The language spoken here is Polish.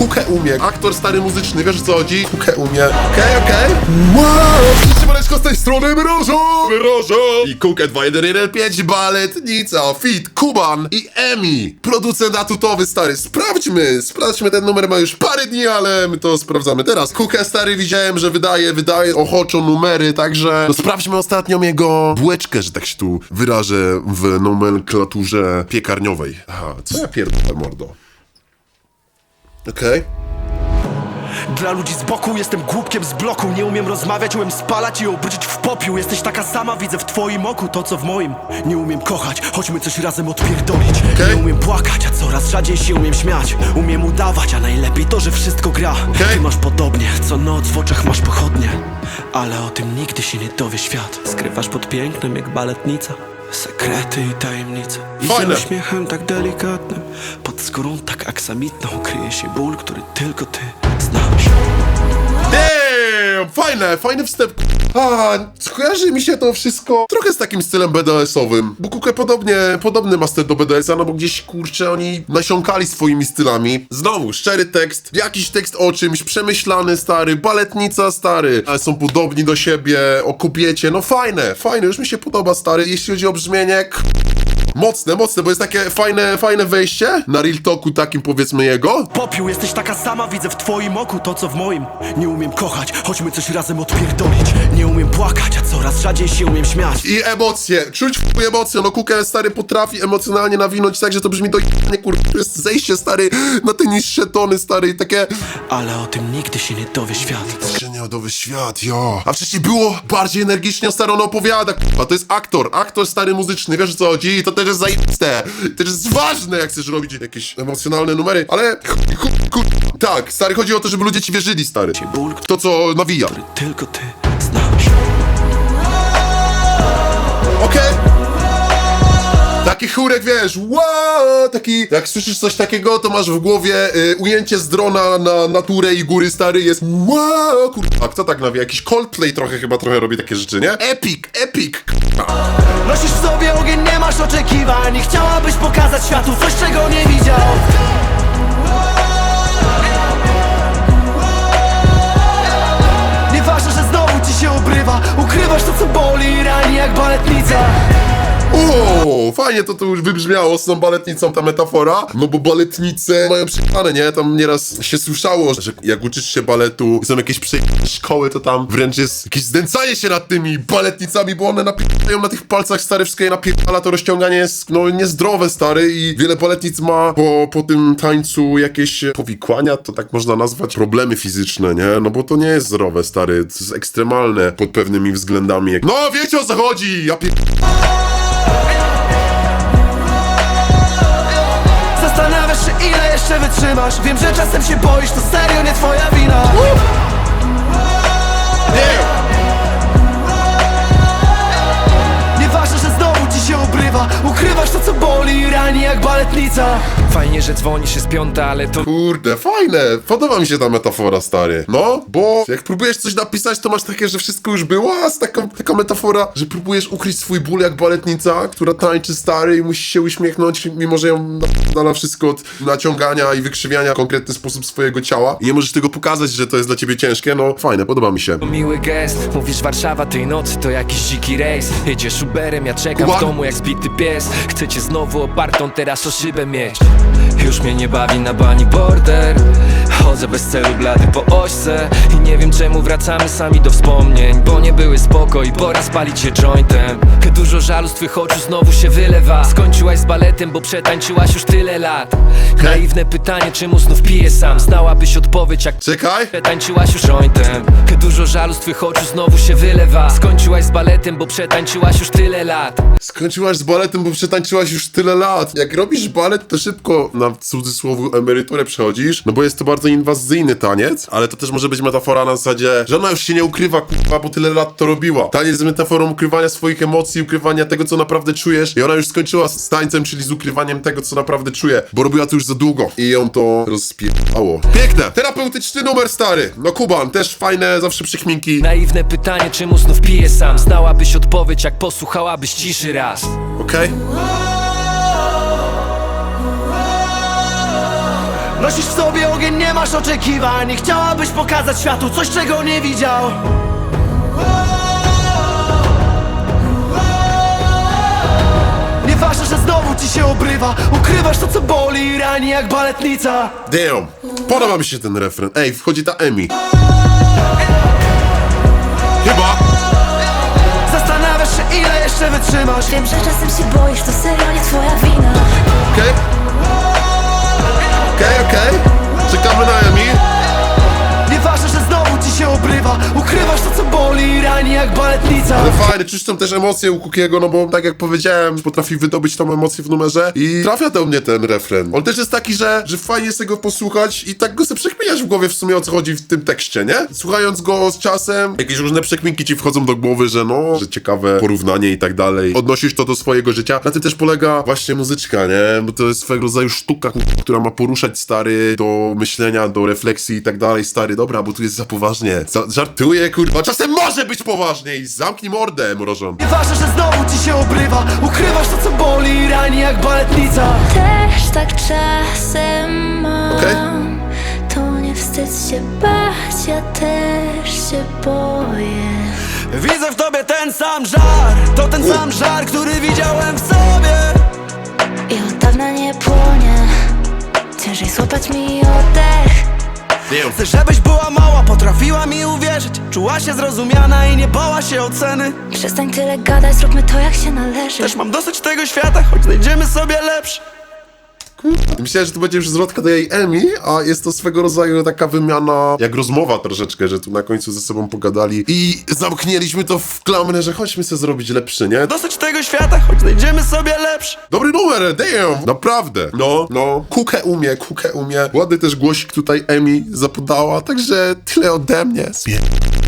Kukę umie. Aktor stary muzyczny, wiesz o co chodzi? Kukę umie. Okej, okej. Wow! Widzicie Mareczko z tej strony Mrożo! Mrożo! I Kukę 2115, baletnica, fit, Kuban i Emi. Producent atutowy stary. Sprawdźmy, sprawdźmy, ten numer ma już parę dni, ale my to sprawdzamy teraz. Kukę stary widziałem, że wydaje, wydaje ochoczo numery, także no sprawdźmy ostatnią jego bułeczkę, że tak się tu wyrażę w nomenklaturze piekarniowej. Aha, co ja pierdolę, mordo? Okej. Dla ludzi z boku jestem głupkiem z bloku. Nie umiem rozmawiać, umiem spalać i obrócić w popiół. Jesteś taka sama, widzę w twoim oku to co w moim. Nie umiem kochać, chodźmy coś razem odpierdolić. Okej. Nie umiem płakać, a coraz rzadziej się umiem śmiać. Umiem udawać, a najlepiej to, że wszystko gra. Okej. Ty masz podobnie, co noc w oczach masz pochodnie. Ale o tym nigdy się nie dowie świat. Skrywasz pod pięknem jak baletnica Sekrety i tajemnice I Fajne. za uśmiechem tak delikatnym Pod skórą tak aksamitną Kryje się ból, który tylko ty znasz Damn! Fajne, fajny wstęp. A, kojarzy mi się to wszystko trochę z takim stylem BDS-owym. Bo Kukę podobnie, podobny ma styl do BDS-a, no bo gdzieś, kurczę, oni nasiąkali swoimi stylami. Znowu, szczery tekst, jakiś tekst o czymś, przemyślany, stary, baletnica, stary. Są podobni do siebie, o kobiecie, no fajne, fajne, już mi się podoba, stary. Jeśli chodzi o brzmienie, k- Mocne, mocne, bo jest takie fajne, fajne wejście na real talku takim powiedzmy jego. Popiół, jesteś taka sama, widzę w twoim oku to co w moim Nie umiem kochać, chodźmy coś razem odpierdolić Nie umiem płakać, a coraz rzadziej się umiem śmiać I emocje, czuć w emocje, no Kukę stary potrafi emocjonalnie nawinąć tak, że to brzmi do nie kur... To jest zejście stary na te niższe tony stary i takie... Ale o tym nigdy się nie dowie świat Genialny świat, jo. A wcześniej było bardziej energicznie, stary on opowiada, a to jest aktor, aktor stary muzyczny, wiesz o co chodzi? To też jest zajebiste, też jest ważne, jak chcesz robić jakieś emocjonalne numery, ale... Tak, stary, chodzi o to, żeby ludzie ci wierzyli, stary. To, co nawija. tylko ty Taki chórek, wiesz, wow, taki, jak słyszysz coś takiego, to masz w głowie y, ujęcie z drona na naturę i góry stary jest wow, kurwa, kto tak nawija? Jakiś Coldplay trochę chyba trochę robi takie rzeczy, nie? Epic, epic, kurwa. Nosisz w sobie ogień, nie masz oczekiwań Chciałabyś pokazać światu coś, czego nie widział Nieważne, że znowu ci się obrywa Ukrywasz to, co boli i rani jak baletnica fajnie to tu już wybrzmiało z tą baletnicą ta metafora, no bo baletnice mają przypane, nie? Tam nieraz się słyszało, że jak uczysz się baletu, są jakieś przejęte szkoły, to tam wręcz jest jakieś znęcanie się nad tymi baletnicami, bo one napierają na tych palcach stary, wszystko je napierdala, to rozciąganie jest, no, niezdrowe, stary i wiele baletnic ma po, po tym tańcu jakieś powikłania, to tak można nazwać, problemy fizyczne, nie? No bo to nie jest zdrowe, stary, to jest ekstremalne pod pewnymi względami. No, wiecie o co chodzi, ja pier... Się ile jeszcze wytrzymasz. Wiem, że czasem się boisz, to serio nie twoja wina. Nieważne, że znowu ci się obrywa. Ukrywasz to co boli i rani jak baletnica Fajnie, że dzwonisz, jest piąta, ale to Kurde, fajne. Podoba mi się ta metafora, stary. No, bo jak próbujesz coś napisać, to masz takie, że wszystko już było, a z taką, taka metafora, że próbujesz ukryć swój ból jak baletnica, która tańczy stary i musi się uśmiechnąć, mimo że ją na wszystko od naciągania i wykrzywiania w konkretny sposób swojego ciała. I nie możesz tego pokazać, że to jest dla ciebie ciężkie. No, fajne, podoba mi się. miły gest Mówisz Warszawa tej nocy to jakiś dziki rejs Jedziesz Uberem, ja czekam What? w domu jak zbity pies Chcecie znowu opartą teraz o szybę mieć Już mnie nie bawi na bani border Chodzę bez celu blady po ośce I nie wiem czemu wracamy sami do wspomnień Bo nie były spoko i pora spalić się jointem. Dużo żalu z twych oczu znowu się wylewa. Skończyłaś z baletem, bo przetańczyłaś już tyle lat. Naiwne pytanie, czemu znów piję sam? Znałabyś odpowiedź jak Czekaj. Przetańczyłaś już jointem. Dużo żalu z twych oczu znowu się wylewa. Skończyłaś z baletem, bo przetańczyłaś już tyle lat. Skończyłaś z baletem, bo przetańczyłaś już tyle lat. Jak robisz balet, to szybko na w cudzysłowie emeryturę przechodzisz, no bo jest to bardzo inwazyjny taniec, ale to też może być metafora na zasadzie, że ona już się nie ukrywa, kurwa, bo tyle lat to robiła. Taniec jest metaforą ukrywania swoich emocji, ukrywania tego, co naprawdę czujesz i ona już skończyła z tańcem, czyli z ukrywaniem tego, co naprawdę czuje, bo robiła to już za długo i ją to rozpierało. Piękne! Terapeutyczny numer stary. No Kuban, też fajne, zawsze przekminki. Naiwne pytanie, czemu znów piję sam Znałabyś odpowiedź, jak posłuchałabyś ciszy raz Okej? Nosisz w sobie ogień, nie masz oczekiwań Chciałabyś pokazać światu coś, czego nie widział Nieważne, że znowu ci się obrywa Ukrywasz to, co boli i rani jak baletnica Damn! Podoba mi się ten refren. Ej, wchodzi ta Emi. Chyba! Zastanawiasz się, ile jeszcze wytrzymasz Wiem, że czasem się boisz, to serio nie twoja wina Okej? Okej, okej. Czuć tam też emocje u Kukiego, no bo tak jak powiedziałem, potrafi wydobyć tą emocję w numerze i trafia do mnie ten refren. On też jest taki, że, że fajnie jest tego posłuchać i tak go sobie przekminiać w głowie w sumie o co chodzi w tym tekście, nie? Słuchając go z czasem, jakieś różne przekminki ci wchodzą do głowy, że no, że ciekawe porównanie i tak dalej. Odnosisz to do swojego życia. Na tym też polega właśnie muzyczka, nie? Bo to jest swego rodzaju sztuka, która ma poruszać stary do myślenia, do refleksji i tak dalej. Stary, dobra, bo tu jest za poważnie. Za, żartuję, kurwa. Czasem może być poważniej. Zamknij mordę, mrożon. Nieważne, że znowu ci się obrywa. Ukrywasz to, co boli i rani jak baletnica. Też tak czasem mam. Okej. To nie wstyd się bać, ja też się boję. Widzę w tobie ten sam żar. To ten sam żar, który widziałem w sobie. I od dawna nie płonie. Ciężej złapać mi oddech Chcę, żebyś była mała, potrafiła mi uwierzyć. Czuła się zrozumiana i nie bała się oceny. Przestań tyle gadać, zróbmy to jak się należy. Też mam dosyć tego świata, choć znajdziemy sobie lepszy Myślałem, że to będzie już zwrotka do jej Emi, a jest to swego rodzaju taka wymiana, jak rozmowa troszeczkę, że tu na końcu ze sobą pogadali i zamknęliśmy to w klamrę, że chodźmy sobie zrobić lepszy, nie? Dosyć tego świata, choć znajdziemy sobie lepszy Dobry numer, damn! Naprawdę. No, no. Kukę umie, kukę umie. Ładny też głosik tutaj Emi zapodała, także tyle ode mnie. Spie-